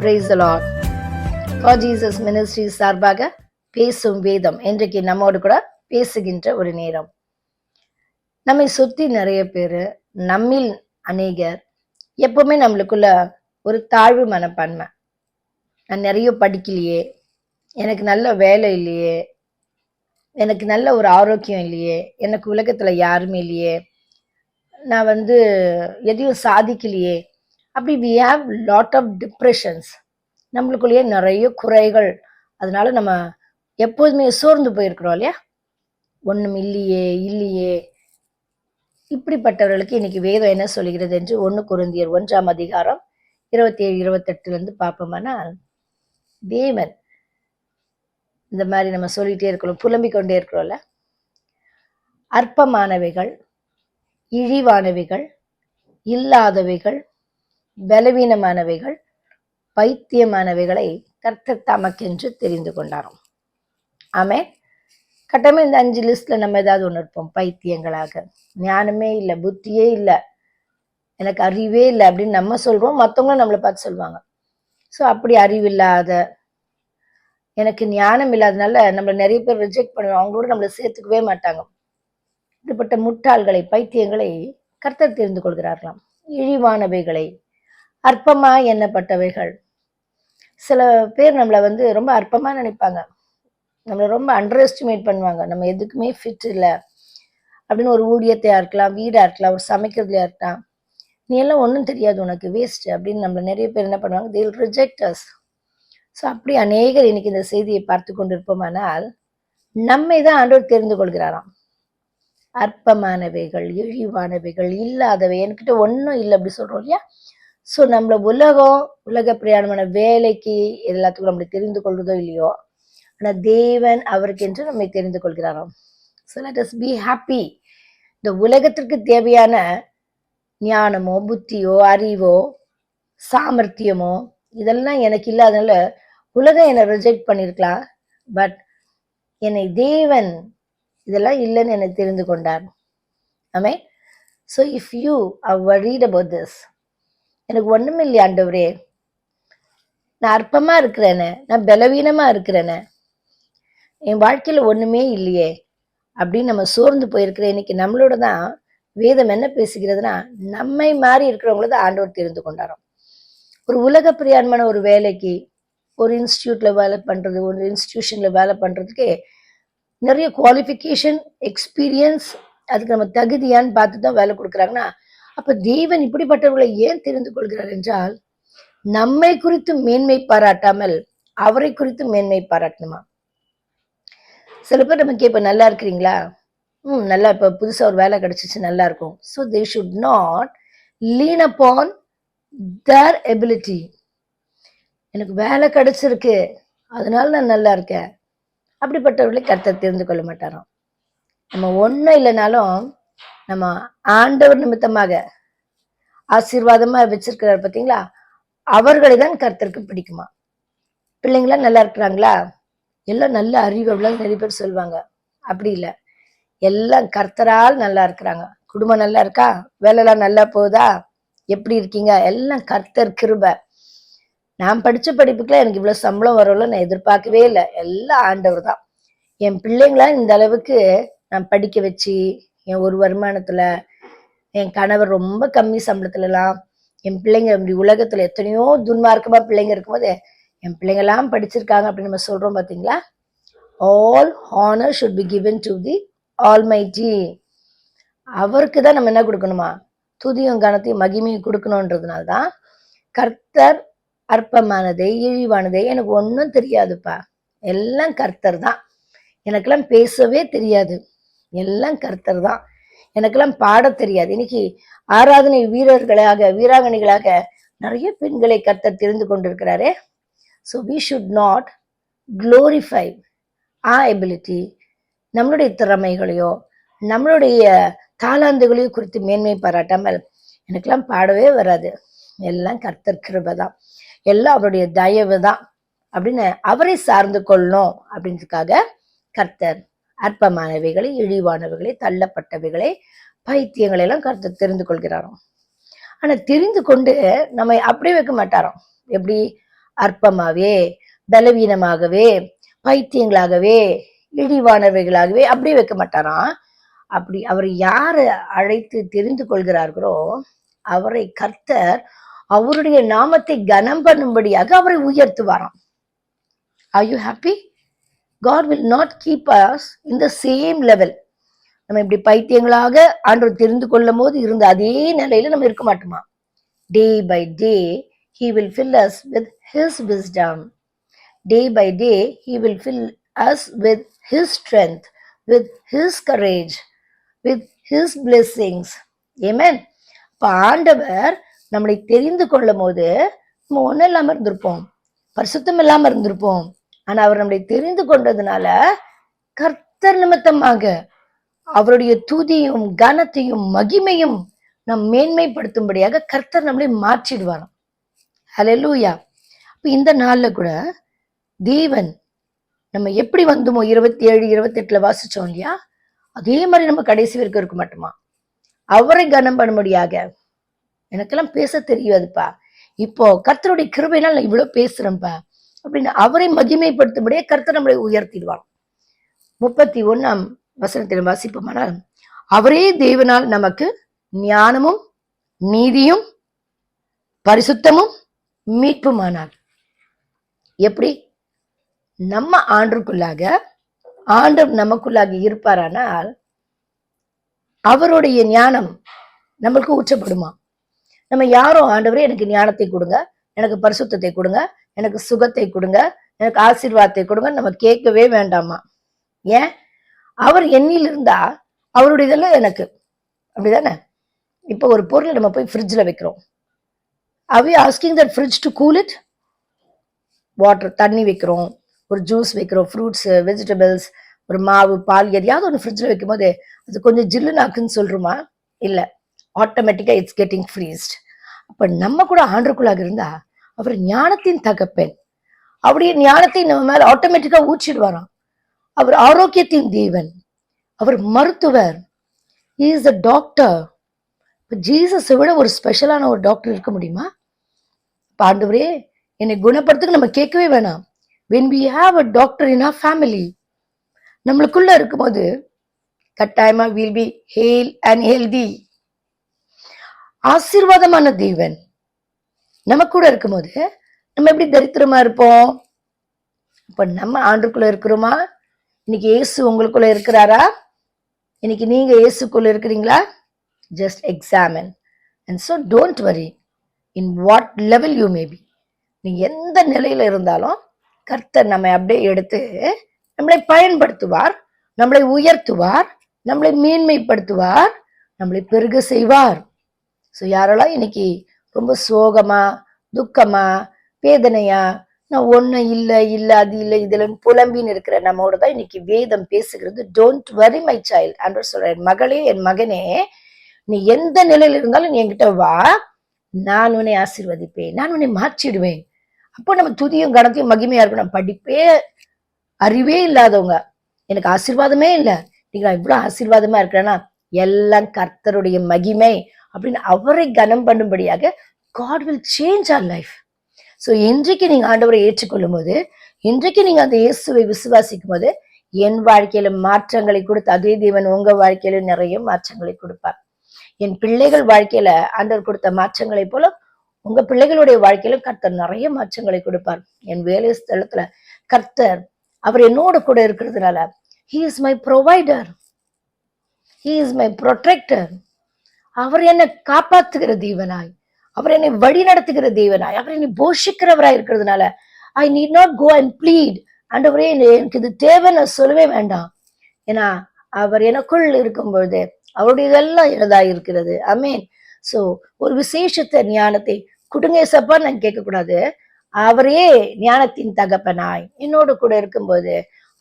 Praise Lord for Jesus ministry சார்பாக பேசும் வேதம் இன்றைக்கு நம்மோடு கூட பேசுகின்ற ஒரு நேரம். நம்மை சுற்றி நிறைய பேர் நம்மில் அநேகர் எப்பவுமே நம்மளுக்குள்ள ஒரு தாழ்வு மனப்பான்மை. நான் நிறைய படிக்கலையே எனக்கு நல்ல வேலை இல்லையே எனக்கு நல்ல ஒரு ஆரோக்கியம் இல்லையே எனக்கு உலகத்தில் யாருமே இல்லையே நான் வந்து எதையும் சாதிக்கலையே அப்படி we have lot of depressions நம்மளுக்குள்ளேயே நிறைய குறைகள். அதனால நம்ம எப்போதுமே சோர்ந்து போயிருக்கிறோம் இல்லையா? ஒன்றும் இல்லையே இல்லையே. இப்படிப்பட்டவர்களுக்கு இன்னைக்கு வேதம் என்ன சொல்கிறது என்று ஒன்று குருந்தியர் ஒன்றாம் அதிகாரம் இருபத்தி ஏழு இருபத்தெட்டுலேருந்து பார்ப்போமானால் தேவன் இந்த மாதிரி நம்ம சொல்லிகிட்டே இருக்கிறோம் புலம்பிக் கொண்டே இருக்கிறோம்ல அற்பமானவைகள் இழிவானவைகள் இல்லாதவைகள் பலவீனமானவைகள் பைத்தியமானவைகளை கர்த்தர் தமக்கென்று தெரிந்து கொண்டாராம். ஆமே கட்டமே இந்த அஞ்சு லிஸ்ட்ல நம்ம ஏதாவது ஒன்று இருப்போம் பைத்தியங்களாக. ஞானமே இல்லை புத்தியே இல்லை எனக்கு அறிவே இல்லை அப்படின்னு நம்ம சொல்றோம் மற்றவங்களும் நம்மளை பார்த்து சொல்லுவாங்க. ஸோ அப்படி அறிவில்லாத எனக்கு ஞானம் இல்லாதனால நம்மளை நிறைய பேர் ரிஜெக்ட் பண்ணுவாங்க அவங்களோட நம்மளை சேர்த்துக்கவே மாட்டாங்க. இப்படிப்பட்ட முட்டாள்களை பைத்தியங்களை கர்த்தர் தெரிந்து கொள்கிறார்களாம். இழிவானவைகளை அற்பமாக எண்ணப்பட்டவைகள். சில பேர் நம்மளை வந்து ரொம்ப அற்பமாக நினைப்பாங்க. நம்மளை ரொம்ப அண்டர் எஸ்டிமேட் பண்ணுவாங்க. நம்ம எதுக்குமே ஃபிட் இல்லை. அப்படின்னு ஒரு ஊழியத்தையாக இருக்கலாம் வீடாக இருக்கலாம் ஒரு சமைக்கிறதுலையா இருக்கலாம். நீ எல்லாம் ஒன்றும் தெரியாது உனக்கு வேஸ்ட் அப்படின்னு நம்மளை நிறைய பேர் என்ன பண்ணுவாங்க தேல் ரிஜெக்ட் அஸ் ஸோ அப்படி அநேகர் இன்னைக்கு இந்த செய்தியை பார்த்து கொண்டிருப்போமானால் நம்மை தான் ஆண்டவர் தெரிந்து கொள்கிறாராம். அற்பமானவைகள் இழிவானவைகள் இல்லாதவை. என்கிட்ட ஒன்றும் இல்லை அப்படி சொல்கிறோம் இல்லையா? ஸோ நம்மள உலகம் உலக பிரயாணமான வேலைக்கு எல்லாத்துக்கும் நம்மளை தெரிந்து கொள்வதோ இல்லையோ ஆனால் தேவன் அவருக்கு என்று நம்மை தெரிந்து கொள்கிறாராம். So let us be happy இந்த உலகத்திற்கு தேவையான ஞானமோ புத்தியோ அறிவோ சாமர்த்தியமோ இதெல்லாம் எனக்கு இல்லாதனால உலகம் என்னை ரிஜெக்ட் பண்ணியிருக்கலாம். பட் என்னை தேவன் இதெல்லாம் இல்லைன்னு எனக்கு தெரிந்து கொண்டார். ஆமே so if you are worried about this எனக்கு ஒண்ணுமே இல்லையா ஆண்டவரே. நான் அற்பமா இருக்கிறேனே நான் பலவீனமா இருக்கிறேனே. என் வாழ்க்கையில ஒண்ணுமே இல்லையே அப்படின்னு நம்ம சோர்ந்து போயிருக்கிற இன்னைக்கு நம்மளோட தான் வேதம் என்ன பேசுகிறதுனா நம்மை மாறி இருக்கிறவங்கள தான் ஆண்டவர் தெரிந்து கொண்டாரோம். ஒரு உலக பிரியாண்மான ஒரு வேலைக்கு ஒரு இன்ஸ்டியூட்ல வேலை பண்றது ஒரு இன்ஸ்டியூஷன்ல வேலை பண்றதுக்கே நிறைய குவாலிஃபிகேஷன் எக்ஸ்பீரியன்ஸ் அதுக்கு நம்ம தகுதியான்னு பார்த்து தான் வேலை கொடுக்குறாங்கன்னா அப்ப தேவன் இப்படிப்பட்டவர்களை ஏன் தெரிந்து கொள்கிறார் என்றால் நம்மை குறித்து மேன்மை பாராட்டாமல் அவரை குறித்து மேன்மை பாராட்டணுமா? சில பேர் நமக்கு இப்போ நல்லா இருக்கிறீங்களா? ம் நல்லா இப்போ புதுசா ஒரு வேலை கிடைச்சிச்சு நல்லா இருக்கும். So they should not lean upon their ability எனக்கு வேலை கிடைச்சிருக்கு அதனால நான் நல்லா இருக்கேன். அப்படிப்பட்டவர்களை கருத்தை தெரிந்து கொள்ள மாட்டாராம். நம்ம ஒன்றும் இல்லைனாலும் நம்ம ஆண்டவர் நிமித்தமாக ஆசீர்வாதமா வச்சிருக்கிறார் பார்த்தீங்களா அவர்களை தான் கர்த்தருக்கு பிடிக்குமா? பிள்ளைங்களாம் நல்லா இருக்கிறாங்களா? எல்லாம் நல்ல அறிவு அப்படிலாம் நிறைய பேர் சொல்லுவாங்க அப்படி இல்லை. எல்லாம் கர்த்தரால் நல்லா இருக்கிறாங்க. குடும்பம் நல்லா இருக்கா? வேலைலாம் நல்லா போகுதா? எப்படி இருக்கீங்க? எல்லாம் கர்த்தர் கிருப. நான் படிச்ச படிப்புக்குலாம் எனக்கு இவ்வளோ சம்பளம் வரும்ல நான் எதிர்பார்க்கவே இல்லை. எல்லாம் ஆண்டவர் தான் என் பிள்ளைங்களாம் இந்த அளவுக்கு நான் படிக்க வச்சு என் ஒரு வருமானத்துல என் கணவர் ரொம்ப கம்மி சம்பளத்துலலாம் என் பிள்ளைங்க இப்படி உலகத்துல எத்தனையோ துன்மார்க்கமா பிள்ளைங்க இருக்கும்போது என் பிள்ளைங்க எல்லாம் படிச்சிருக்காங்க அப்படின்னு நம்ம சொல்றோம் பாத்தீங்களா? All honour should be given to the almighty அவருக்கு தான் நம்ம என்ன கொடுக்கணுமா? துதியும் கனத்தையும் மகிமையும் கொடுக்கணுன்றதுனால தான் கர்த்தர் அற்பமானதே இழிவானதே எனக்கு ஒன்றும் தெரியாதுப்பா. எல்லாம் கர்த்தர் தான். எனக்கெல்லாம் பேசவே தெரியாது. எல்லாம் கர்த்தர் தான். எனக்கெல்லாம் பாட தெரியாது. இன்னைக்கு ஆராதனை வீரர்களாக வீராங்கனைகளாக நிறைய பெண்களை கர்த்தர் தெரிந்து கொண்டிருக்கிறாரே. So we should not glorify a ability நம்மளுடைய திறமைகளையோ நம்மளுடைய தாளாந்துகளையோ குறித்து மேன்மை பாராட்டாமல் எனக்கெல்லாம் பாடவே வராது. எல்லாம் கர்த்தர் கிருபை தான். எல்லாம் அவருடைய தயவு தான். அப்படின்னு அவரை சார்ந்து கொள்ளணும் அப்படின்றதுக்காக கர்த்தர் அற்பமானவைகளை இழிவானவைகளை தள்ளப்பட்டவைகளை பைத்தியங்களை எல்லாம் கருத்து தெரிந்து கொள்கிறாராம். ஆனா தெரிந்து கொண்டு நம்ம அப்படியே வைக்க மாட்டாராம். எப்படி? அற்பமாவே பலவீனமாகவே பைத்தியங்களாகவே இழிவானவைகளாகவே அப்படியே வைக்க மாட்டாராம். அப்படி அவர் யாரை அழைத்து தெரிந்து கொள்கிறார்களோ அவரை கர்த்தர் அவருடைய நாமத்தை கனம் பண்ணும்படியாக அவரை உயர்த்துவாராம். Are you happy God will not keep us in the same level நம்ம இப்படி பைத்தியங்களாக ஆண்டவர் தெரிந்து கொள்ளும் போது இருந்த அதே நிலையில நம்ம இருக்க மாட்டோமா? Day by day he will fill us with his wisdom day by day he will fill us with his strength with his courage with his blessings amen இப்போ ஆண்டவர் நம்மளை தெரிந்து கொள்ளும் போது நம்ம ஒன்றும் இல்லாமல் இருந்திருப்போம். பரிசுத்தம் இல்லாமல் இருந்திருப்போம். ஆனா அவர் நம்மளை தெரிந்து கொண்டதுனால கர்த்தர் நிமித்தமாக அவருடைய துதியும் கனத்தையும் மகிமையும் நம் மேன்மைப்படுத்தும்படியாக கர்த்தர் நம்மளை மாற்றிடுவாராம். ஹalleluya இப்போ இந்த நாளில் கூட தேவன் நம்ம எப்படி வந்தோமோ இருபத்தி ஏழு இருபத்தி எட்டுல வாசிச்சோம் இல்லையா? அதே மாதிரி நம்ம கடைசி வரைக்கும் இருக்க மாட்டோமா? அவரை கனம் பண்ணும்படியாக. எனக்கெல்லாம் பேச தெரியாதுப்பா. இப்போ கர்த்தருடைய கிருபையினால் நான் இவ்வளோ பேசுறேன்ப்பா அப்படின்னு அவரை மகிமைப்படுத்தும்படியே கர்த்தர் நம்மளை உயர்த்திடுவார். முப்பத்தி ஒண்ணாம் வசனத்தில் வாசிப்போமானால் அவரே தேவனால் நமக்கு ஞானமும் நீதியும் பரிசுத்தமும் மீட்புமானார். எப்படி? நம்ம ஆண்டுக்குள்ளாக ஆண்டவர் நமக்குள்ளாக இருப்பாரானால் அவருடைய ஞானம் நம்மளுக்கு ஊற்றப்படுமா நம்ம யாரும் ஆண்டவரே எனக்கு ஞானத்தை கொடுங்க எனக்கு பரிசுத்தத்தை கொடுங்க எனக்கு சுகத்தை கொடுங்க எனக்கு ஆசீர்வாதத்தை கொடுங்க நம்ம கேட்கவே வேண்டாமா? ஏன்? அவர் எண்ணில் இருந்தா அவருடைய இதெல்லாம் எனக்கு. அப்படிதானே? இப்போ ஒரு பொருளை நம்ம போய் ஃப்ரிட்ஜில் வைக்கிறோம். அவி asking that fridge to cool it water தண்ணி வைக்கிறோம் ஒரு ஜூஸ் வைக்கிறோம் ஃப்ரூட்ஸ் வெஜிடபிள்ஸ் ஒரு மாவு பால் எதையாவது ஒன்று ஃப்ரிட்ஜில் வைக்கும் போது அது கொஞ்சம் ஜில்லுனாக்குன்னு சொல்றோமா? இல்லை. ஆட்டோமேட்டிக்காக இட்ஸ் கெட்டிங் ஃப்ரீஸ்ட் அப்போ நம்ம கூட ஆண்டுக்குள்ளாக இருந்தால் அவர் ஞானத்தின் தகப்பன். அவருடைய ஞானத்தை நம்ம மேல ஆட்டோமேட்டிக்கா ஊச்சிடுவாராம் அவர் ஆரோக்கியத்தின் தேவன். அவர் மருத்துவர். இஸ் அ டாக்டர் இப்போ ஜீசஸை விட ஒரு ஸ்பெஷலான ஒரு டாக்டர் இருக்க முடியுமா? பாண்டவரே என்னை குணப்படுத்துக்கு நம்ம கேட்கவே வேணாம். When we have a doctor in our family நம்மளுக்குள்ள இருக்கும்போது கட்டாயமா will be hale and healthy ஆசீர்வாதமான தேவன். நம்ம கூட இருக்கும்போது நம்ம எப்படி தரித்திரமா இருப்போம்? இப்ப நம்ம ஆண்டுக்குள்ள இருக்கிறோமா? இன்னைக்கு இயேசு உங்களுக்குள்ள இருக்கிறாரா? இன்னைக்கு நீங்க இயேசுக்குள்ள இருக்கிறீங்களா? Just examine and so don't worry in what level you maybe நீ எந்த நிலையில இருந்தாலும் கர்த்தர் நம்மை அப்படியே எடுத்து நம்மளை பயன்படுத்துவார் நம்மளை உயர்த்துவார் நம்மளை மேன்மைப்படுத்துவார் நம்மளை பெருக செய்வார். ஸோ யாரெல்லாம் இன்னைக்கு ரொம்ப சோகமா துக்கமா வேதனையா? நான் ஒன்றும் இல்லை இல்லை அது இல்லை இதுலன்னு புலம்பின்னு இருக்கிற நம்மோட தான் இன்னைக்கு வேதம் பேசுகிறது. டோன்ட் வரி மை சைல்ட் அன்று சொல்கிறேன் என் மகளே என் மகனே நீ எந்த நிலையில் இருந்தாலும் நீ என்கிட்ட வா. நான் உன்னை ஆசீர்வதிப்பேன். நான் உன்னை மாற்றிடுவேன். அப்போ நம்ம துதியும் கணத்தையும் மகிமையா இருக்கணும் படிப்பே அறிவே இல்லாதவங்க. எனக்கு ஆசீர்வாதமே இல்லை. நீங்க நான் ஆசீர்வாதமாக ஆசீர்வாதமா இருக்கிறேன்னா எல்லாம் கர்த்தருடைய மகிமை. அப்படின்னு அவரை கனம் பண்ணும்படியாக God will change our life so இன்றைக்கு நீங்கள் ஆண்டவரை ஏற்றுக்கொள்ளும் போது இன்றைக்கு நீங்கள் அந்த இயேசுவை விசுவாசிக்கும் போது என் வாழ்க்கையில மாற்றங்களை கொடுத்து அதே தேவன் உங்க வாழ்க்கையில நிறைய மாற்றங்களை கொடுப்பார். என் பிள்ளைகள் வாழ்க்கையில ஆண்டவர் கொடுத்த மாற்றங்களை போல உங்க பிள்ளைகளுடைய வாழ்க்கையில கர்த்தர் நிறைய மாற்றங்களை கொடுப்பார். என் வேலை ஸ்தலத்துல கர்த்தர் அவர் என்னோட கூட இருக்கிறதுனால he is my provider he is my protector அவர் என்னை காப்பாத்துகிற தேவனாய். அவர் என்னை வழி நடத்துகிற தேவனாய். அவர் என்னை போஷிக்கிறவராய் இருக்கிறதுனால I need not go and bleed ஆண்டவரே எனக்கு இது தேவைன்னு சொல்லவே வேண்டாம். ஏன்னா அவர் எனக்குள் இருக்கும் பொழுது அவருடைய இதெல்லாம் எனதா இருக்கிறது. அமீன் சோ ஒரு விசேஷத்த ஞானத்தை குடுங்க சப்பா நான் கேட்கக்கூடாது. அவரே ஞானத்தின் தகப்பனாய். என்னோடு கூட இருக்கும்போது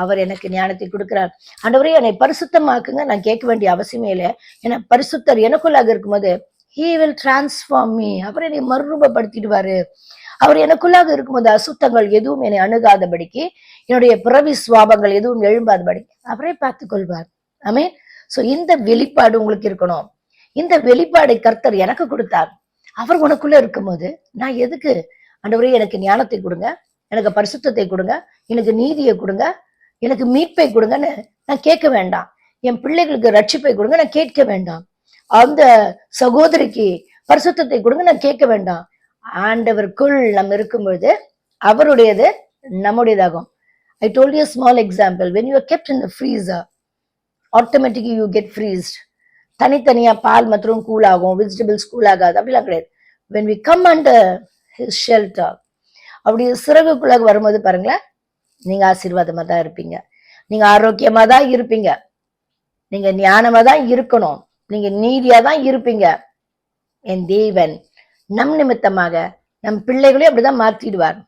அவர் எனக்கு ஞானத்தை கொடுக்கிறார். ஆண்டவரே என்னை பரிசுத்தமாக்குங்க. நான் கேட்க வேண்டிய அவசியமே இல்லை. ஏன்னா பரிசுத்தர் எனக்குள்ளாக இருக்கும்போது ஹீ வில் டிரான்ஸ்ஃபார்ம் மீ அவர் என்னை மறுரூபப்படுத்திடுவாரு. அவர் எனக்குள்ளாக இருக்கும்போது அசுத்தங்கள் எதுவும் என்னை அணுகாதபடிக்கு என்னுடைய பிறவி சுவாபங்கள் எதுவும் எழும்பாதபடிக்கு அவரே பார்த்து கொள்வார் ஆமே ஸோ இந்த வெளிப்பாடு உங்களுக்கு இருக்கணும். இந்த வெளிப்பாடை கர்த்தர் எனக்கு கொடுத்தார். அவர் உனக்குள்ள இருக்கும்போது நான் எதுக்கு? ஆண்டவரே எனக்கு ஞானத்தை கொடுங்க. எனக்கு பரிசுத்தத்தை கொடுங்க. எனக்கு நீதியை கொடுங்க. எனக்கு மீட்பை கொடுங்கன்னு நான் கேட்க வேண்டாம். என் பிள்ளைகளுக்கு ரட்சிப்பை கொடுங்க நான் கேட்க வேண்டாம். அந்த சகோதரிக்கு பரிசுத்தத்தை கொடுங்க நான் கேட்க வேண்டாம். ஆண்டவருக்குள் நம்ம இருக்கும் பொழுது அவருடையது நம்முடையதாகும். I told you small example when you kept in freezer freezer you get freezed தனித்தனியா பால் மற்றும் கூல் ஆகும் வெஜிடபிள்ஸ் கூல் ஆகாது அப்படிலாம் கிடையாது. When we come and shelter அப்படி சிறகுக்குள்ளாக வரும்போது பாருங்களேன் நீங்க ஆசீர்வாதமா தான் இருப்பீங்க. நீங்க ஆரோக்கியமா தான் இருப்பீங்க. நீங்க ஞானமா தான் இருக்கணும். நீங்க நீதியா தான் இருப்பீங்க. என் தேவன் நம் நிமித்தமாக நம் பிள்ளைகளையும் அப்படிதான் மாத்திடுவார்.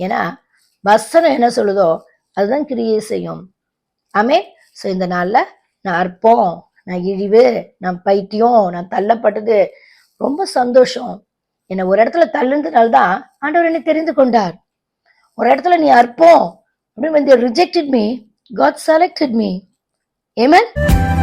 ஏன்னா வசனம் என்ன சொல்லுதோ அதுதான் கிரியை செய்யும். ஆமே ஸோ இந்த நாள்ல நான் அற்பம் நான் இழிவு நான் பைத்தியம் நான் தள்ளப்பட்டது. ரொம்ப சந்தோஷம். என்னை ஒரு இடத்துல தள்ளுனதுனால தான் ஆண்டவர் என்னை தெரிந்து கொண்டார். ஒரு இடத்துல நீ அற்பம் I mean, when they rejected me, God selected me. Amen.